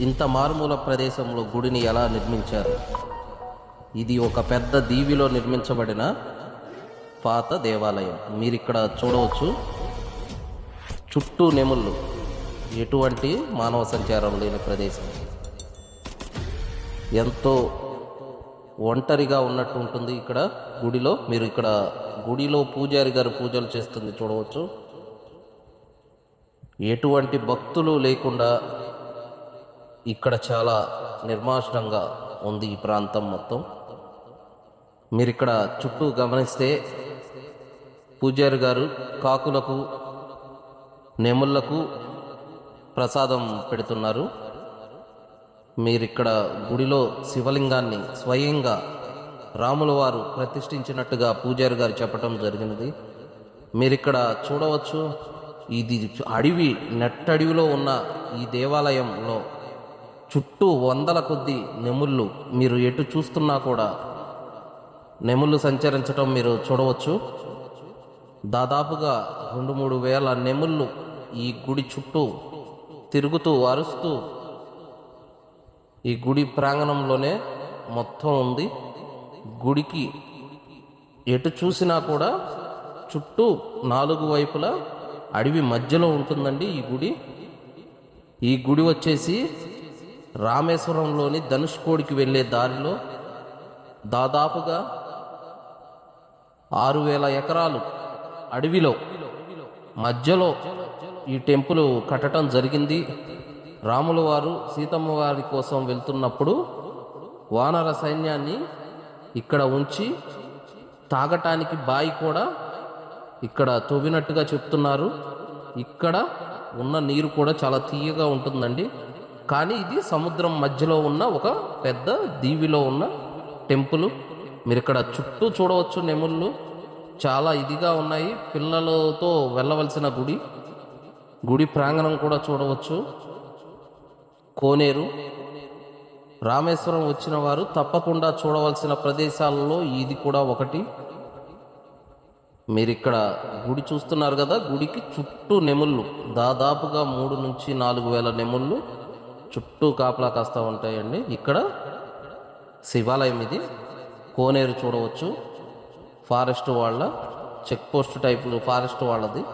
ఇంత మారుమూల ప్రదేశంలో గుడిని ఎలా నిర్మించారు? ఇది ఒక పెద్ద దీవిలో నిర్మించబడిన పాత దేవాలయం. మీరు ఇక్కడ చూడవచ్చు. చుట్టూ నెముళ్ళు. ఎటువంటి మానవ సంచారం లేని ప్రదేశం. ఎంతో ఒంటరిగా ఉన్నట్టు ఉంటుంది ఇక్కడ గుడిలో. మీరు ఇక్కడ గుడిలో పూజారి గారు పూజలు చేస్తుంది చూడవచ్చు. ఎటువంటి భక్తులు లేకుండా ఇక్కడ చాలా నిర్మాషణంగా ఉంది ఈ ప్రాంతం మొత్తం. మీరు ఇక్కడ చుట్టూ గమనిస్తే పూజారి గారు కాకులకు నెముళ్ళకు ప్రసాదం పెడుతున్నారు. మీరు ఇక్కడ గుడిలో శివలింగాన్ని స్వయంగా రాముల వారు ప్రతిష్ఠించినట్టుగా పూజారి గారు చెప్పటం జరిగినది. మీరు ఇక్కడ చూడవచ్చు ఇది అడవి నెట్టడవిలో ఉన్న ఈ దేవాలయంలో చుట్టూ వందల కొద్ది నెముళ్ళు మీరు ఎటు చూస్తున్నా కూడా నెముళ్ళు సంచరించటం మీరు చూడవచ్చు. దాదాపుగా రెండు మూడు వేల నెముళ్ళు ఈ గుడి చుట్టూ తిరుగుతూ అరుస్తూ ఈ గుడి ప్రాంగణంలోనే మొత్తం ఉంది. గుడికి ఎటు చూసినా కూడా చుట్టూ నాలుగు వైపులా అడవి మధ్యలో ఉంటుందండి ఈ గుడి. ఈ గుడి వచ్చేసి రామేశ్వరంలోని ధనుష్కోడికి వెళ్ళే దారిలో దాదాపుగా ఆరు వేల ఎకరాలు అడవిలో మధ్యలో ఈ టెంపుల్ కట్టడం జరిగింది. రాముల వారు సీతమ్మ వారి కోసం వెళ్తున్నప్పుడు వానర సైన్యాన్ని ఇక్కడ ఉంచి తాగటానికి బాయి కూడా ఇక్కడ తవ్వినట్టుగా చెప్తున్నారు. ఇక్కడ ఉన్న నీరు కూడా చాలా తీయగా ఉంటుందండి. కానీ ఇది సముద్రం మధ్యలో ఉన్న ఒక పెద్ద దీవిలో ఉన్న టెంపుల్. మీరు ఇక్కడ చుట్టూ చూడవచ్చు నెముళ్ళు. చాలా ఇదిగా ఉన్నాయి. పిల్లలతో వెళ్ళవలసిన గుడి. గుడి ప్రాంగణం కూడా చూడవచ్చు. కోనేరు. రామేశ్వరం వచ్చిన వారు తప్పకుండా చూడవలసిన ప్రదేశాలలో ఇది కూడా ఒకటి. మీరు ఇక్కడ గుడి చూస్తున్నారు కదా? గుడికి చుట్టూ నెముళ్ళు. దాదాపుగా మూడు నుంచి నాలుగు వేల నెముళ్ళు. చుట్టూ కాపలా కాస్తూ ఉంటాయండి. ఇక్కడ శివాలయం ఇది. కోనేరు చూడవచ్చు. ఫారెస్ట్ వాళ్ళ చెక్ పోస్ట్ టైపు ఫారెస్ట్ వాళ్ళది.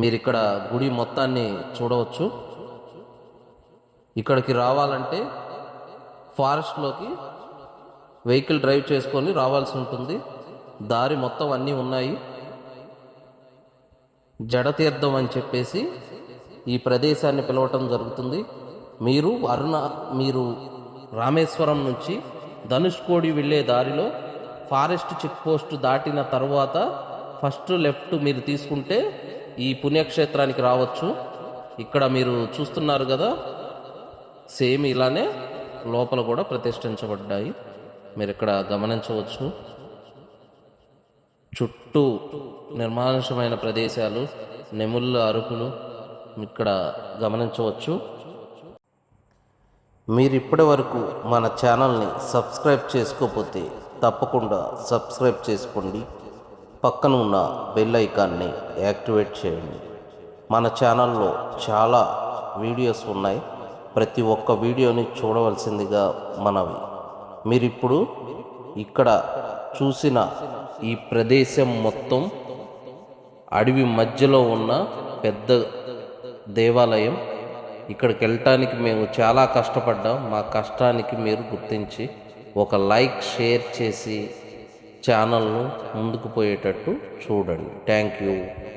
మీరు ఇక్కడ గుడి మొత్తాన్ని చూడవచ్చు. ఇక్కడికి రావాలంటే ఫారెస్ట్లోకి వెహికల్ డ్రైవ్ చేసుకొని రావాల్సి ఉంటుంది. దారి మొత్తం అన్నీ ఉన్నాయి. జడతీర్థం అని చెప్పేసి ఈ ప్రదేశాన్ని పిలవటం జరుగుతుంది. మీరు అరుణ మీరు రామేశ్వరం నుంచి ధనుష్కోడి వెళ్ళే దారిలో ఫారెస్ట్ చెక్ పోస్ట్ దాటిన తర్వాత ఫస్ట్ లెఫ్ట్ మీరు తీసుకుంటే ఈ పుణ్యక్షేత్రానికి రావచ్చు. ఇక్కడ మీరు చూస్తున్నారు కదా సేమ్ ఇలానే లోపల కూడా ప్రతిష్ఠించబడ్డాయి. మీరు ఇక్కడ గమనించవచ్చు. చుట్టూ నిర్మానుషమైన ప్రదేశాలు నెముళ్ళ అరుపులు ఇక్కడ గమనించవచ్చు. మీరు ఇప్పటి వరకు మన ఛానల్ని సబ్స్క్రైబ్ చేసుకోకపోతే తప్పకుండా సబ్స్క్రైబ్ చేసుకోండి. పక్కన ఉన్న బెల్ ఐకాన్ని యాక్టివేట్ చేయండి. మన ఛానల్లో చాలా వీడియోస్ ఉన్నాయి. ప్రతి ఒక్క వీడియోని చూడవలసిందిగా మనవి. మీరిప్పుడు ఇక్కడ చూసిన ఈ ప్రదేశం మొత్తం అడవి మధ్యలో ఉన్న పెద్ద దేవాలయం. ఇక్కడికి వెళ్ళటానికి మేము చాలా కష్టపడ్డాం. మా కష్టానికి మీరు గుర్తించి ఒక లైక్ షేర్ చేసి ఛానల్ను ముందుకు పోయేటట్టు చూడండి. Thank you.